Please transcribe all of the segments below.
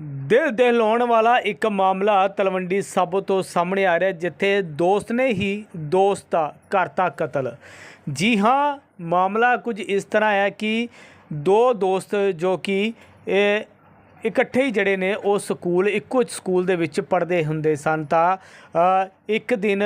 ਦਿਲ ਦਹਿਲਾਉਣ ਵਾਲਾ ਇੱਕ ਮਾਮਲਾ ਤਲਵੰਡੀ ਸਾਬੋ ਤੋਂ ਸਾਹਮਣੇ ਆ ਰਿਹਾ, ਜਿੱਥੇ ਦੋਸਤ ਨੇ ਹੀ ਦੋਸਤ ਦਾ ਕਰਤਾ ਕਤਲ। ਜੀ ਹਾਂ, ਮਾਮਲਾ ਕੁਝ ਇਸ ਤਰ੍ਹਾਂ ਹੈ ਕਿ ਦੋ ਦੋਸਤ ਜੋ ਕਿ, ਇਹ ਇਕੱਠੇ ਹੀ ਜਿਹੜੇ ਨੇ, ਉਹ ਸਕੂਲ, ਇੱਕੋ ਸਕੂਲ ਦੇ ਵਿੱਚ ਪੜ੍ਹਦੇ ਹੁੰਦੇ ਸਨ ਤਾਂ ਇੱਕ ਦਿਨ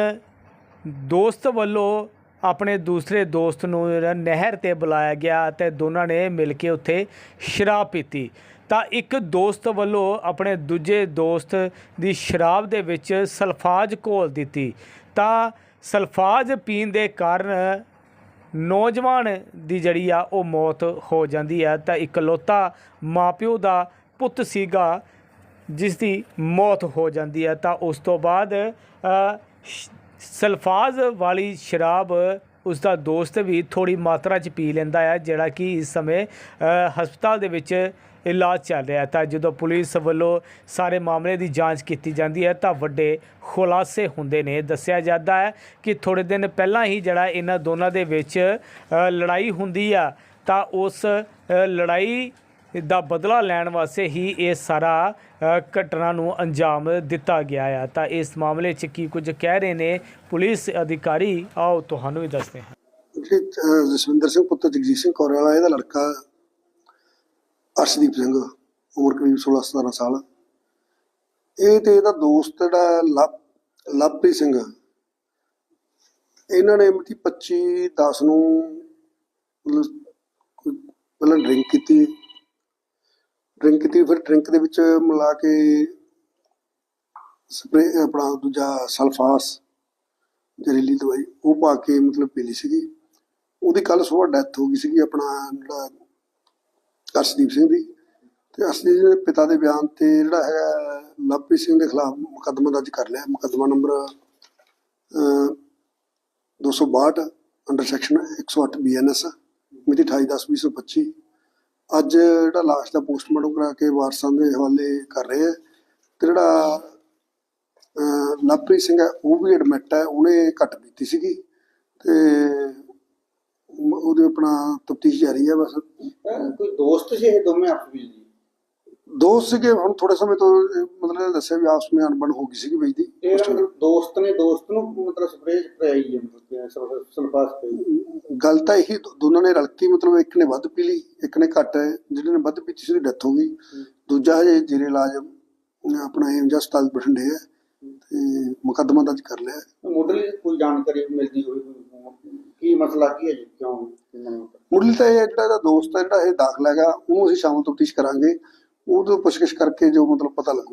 ਦੋਸਤ ਵੱਲੋਂ ਆਪਣੇ ਦੂਸਰੇ ਦੋਸਤ ਨੂੰ ਜਿਹੜਾ ਨਹਿਰ ਤੇ ਬੁਲਾਇਆ ਗਿਆ ਅਤੇ ਦੋਨਾਂ ਨੇ ਮਿਲ ਕੇ ਉੱਥੇ ਸ਼ਰਾਬ ਪੀਤੀ। ਤਾਂ ਇੱਕ ਦੋਸਤ ਵੱਲੋਂ ਆਪਣੇ ਦੂਜੇ ਦੋਸਤ ਦੀ ਸ਼ਰਾਬ ਦੇ ਵਿੱਚ ਸਲਫਾਜ਼ ਘੋਲ ਦਿੱਤੀ। ਤਾਂ ਸਲਫਾਜ਼ ਪੀਣ ਦੇ ਕਾਰਨ ਨੌਜਵਾਨ ਦੀ ਜਿਹੜੀ ਆ, ਉਹ ਮੌਤ ਹੋ ਜਾਂਦੀ ਹੈ ਤਾਂ ਇਕਲੌਤਾ ਮਾਪਿਓ ਦਾ ਪੁੱਤ ਸੀਗਾ ਜਿਸ ਦੀ ਮੌਤ ਹੋ ਜਾਂਦੀ ਹੈ ਤਾਂ ਉਸ ਤੋਂ ਬਾਅਦ ਸ਼- ਸਲਫਾਜ਼ ਵਾਲੀ ਸ਼ਰਾਬ ਉਸ ਦਾ ਦੋਸਤ ਵੀ ਥੋੜੀ ਮਾਤਰਾ 'ਚ ਪੀ ਲੈਂਦਾ ਹੈ ਜਿਹੜਾ ਕਿ ਇਸ ਸਮੇਂ ਹਸਪਤਾਲ ਦੇ ਵਿੱਚ ਇਲਾਜ ਚੱਲ ਰਿਹਾ ਤਾਂ ਜਦੋਂ ਪੁਲਿਸ ਵੱਲੋਂ ਸਾਰੇ ਮਾਮਲੇ ਦੀ ਜਾਂਚ ਕੀਤੀ ਜਾਂਦੀ ਹੈ, ਤਾਂ ਵੱਡੇ ਖੁਲਾਸੇ ਹੁੰਦੇ ਨੇ। ਦੱਸਿਆ ਜਾਂਦਾ ਹੈ ਕਿ ਥੋੜੇ ਦਿਨ ਪਹਿਲਾਂ ਹੀ ਜਿਹੜਾ ਇਹਨਾਂ ਦੋਨਾਂ ਦੇ ਵਿੱਚ ਲੜਾਈ ਹੁੰਦੀ ਆ, ਤਾਂ ਉਸ ਲੜਾਈ ਦਾ ਬਦਲਾ ਲੈਣ ਵਾਸਤੇ ਹੀ ਇਹ ਸਾਰਾ ਘਟਨਾ ਨੂੰ ਅੰਜਾਮ ਦਿੱਤਾ ਗਿਆ ਆ। ਤਾਂ ਇਸ ਮਾਮਲੇ 'ਚ ਕੀ ਕੁਝ ਕਹਿ ਰਹੇ ਨੇ ਪੁਲਿਸ ਅਧਿਕਾਰੀ? ਆਓ ਤੁਹਾਨੂੰ ਵੀ ਦੱਸਦੇ ਹਾਂ। ਜਸਵਿੰਦਰ ਸਿੰਘ ਪੁੱਤਰ ਜਗਜੀਤ ਸਿੰਘ ਕੌਰ ਵਾਲਾ, ਇਹਦਾ ਲੜਕਾ ਅਰਸ਼ਦੀਪ ਸਿੰਘ, ਉਮਰ ਕਰੀਬ 16 17 ਸਾਲ। ਇਹ ਤੇ ਇਹਦਾ ਦੋਸਤ ਜਿਹੜਾ ਲਵ- ਸਿੰਘ। ਇਹਨਾਂ ਨੇ ਮਿਤੀ 25 10 ਨੂੰ ਮਤਲਬ ਪਹਿਲਾਂ ਡਰਿੰਕ ਕੀਤੀ। ਡਰਿੰਕ ਕੀਤੀ ਫਿਰ ਡਰਿੰਕ ਦੇ ਵਿੱਚ ਮਿਲਾ ਕੇ ਸਪਰੇ ਆਪਣਾ ਦੂਜਾ ਸਲਫਾਸ ਜ਼ਹਿਰੀਲੀ ਦਵਾਈ ਉਹ ਪਾ ਕੇ ਮਤਲਬ ਪੀ ਲਈ ਸੀਗੀ। ਉਹਦੀ ਕੱਲ ਸਵੇਰ ਡੈਥ ਹੋ ਗਈ ਸੀਗੀ ਆਪਣਾ ਜਿਹੜਾ ਅਰਸ਼ਦੀਪ ਸਿੰਘ ਦੀ। ਤੇ ਅਰਸ਼ਦੀਪ ਸਿੰਘ ਦੇ ਪਿਤਾ ਦੇ ਬਿਆਨ ਤੇ ਜਿਹੜਾ ਹੈਗਾ ਲਵਪ੍ਰੀਤ ਸਿੰਘ ਦੇ ਖਿਲਾਫ ਮੁਕੱਦਮਾ ਦਰਜ ਕਰ ਲਿਆ। ਮੁਕੱਦਮਾ number uh, 262 under section 108 BNS ਮਿਤੀ 28/10/2025 ਅੱਜ ਜਿਹੜਾ ਲਾਸ਼ ਦਾ ਪੋਸਟਮਾਰਟਮ ਕਰਾ ਕੇ ਵਾਰਸਾਂ ਦੇ ਹਵਾਲੇ ਕਰ ਰਹੇ ਆ ਤੇ ਜਿਹੜਾ ਲਵਪ੍ਰੀਤ ਸਿੰਘ ਹੈ, ਉਹ ਵੀ ਐਡਮਿਟ ਹੈ, ਉਹਨੇ ਘੱਟ ਦਿੱਤੀ ਸੀਗੀ ਤੇ ਮ- ਉਹਦੇ ਆਪਣਾ ਤਫਤੀਸ਼ ਜਾਰੀ ਹੈ ਬਸ। ਕੋਈ ਦੋਸਤ ਸੀ ਇਹ ਦੋਵੇਂ ਆਪਸ ਵਿੱਚ? ਦੋਸਤ ਸੀਗੇ ਹੁਣ ਥੋੜੇ ਸਮੇਂ ਤੋਂ ਇਹ ਮਤਲਬ ਦੱਸਿਆ ਵੀ ਆਪਸ ਵਿੱਚ ਅਣਬਣ ਹੋ ਗਈ ਸੀਗੀ ਬਈ ਦੀ। ਇਹ ਦੋਸਤ ਨੇ ਦੋਸਤ ਨੂੰ ਮਤਲਬ ਸਪਰੇਅ ਸਪਰੇਅ ਹੈ ਮਤਲਬ ਸਲਫਾਸ ਪਈ ਗੱਲ ਤਾਂ ਇਹੀ ਦੋ- ਦੋਨਾਂ ਨੇ ਰਲ ਕੇ ਮਤਲਬ ਇੱਕ ਨੇ ਵੱਧ ਪੀ ਲਈ ਇੱਕ ਨੇ ਘੱਟ ਜਿਹੜੇ ਨੇ ਵੱਧ ਪੀਤੀ ਸੀ ਉਹਦੀ ਡੈਥ ਹੋ ਗਈ। ਦੂਜਾ ਹਜੇ ਜੀਰੇ ਇਲਾਜ ਆਪਣਾ ਏਮਜ ਹਸਪਤਾਲ ਬਠਿੰਡੇ ਹੈ ਤੇ ਮੁਕੱਦਮਾ ਦਰਜ ਕਰ ਲਿਆ। ਹੈ। ਮੁੱਢਲੀ ਕੋਈ ਜਾਣਕਾਰੀ ਮਿਲਦੀ ਹੋਵੇ ਕੋਈ ਕੀ ਮਸਲਾ ਕੀ ਹੈ ਜੀ ਕਿਉਂ ਮੁੱਢਲੀ ਤਾਂ ਇਹ ਜਿਹੜਾ ਇਹਦਾ ਦੋਸਤ ਹੈ ਜਿਹੜਾ ਇਹ ਦਾਖਲ ਹੈਗਾ ਉਹਨੂੰ ਅਸੀਂ ਸ਼ਾਮ ਨੂੰ ਤਫਤੀਸ਼ ਕਰਾਂਗੇ। ਉਹ ਤੋਂ ਪੁੱਛਗਿੱਛ ਕਰਕੇ ਜੋ ਮਤਲਬ ਪਤਾ ਲੱਗੂ।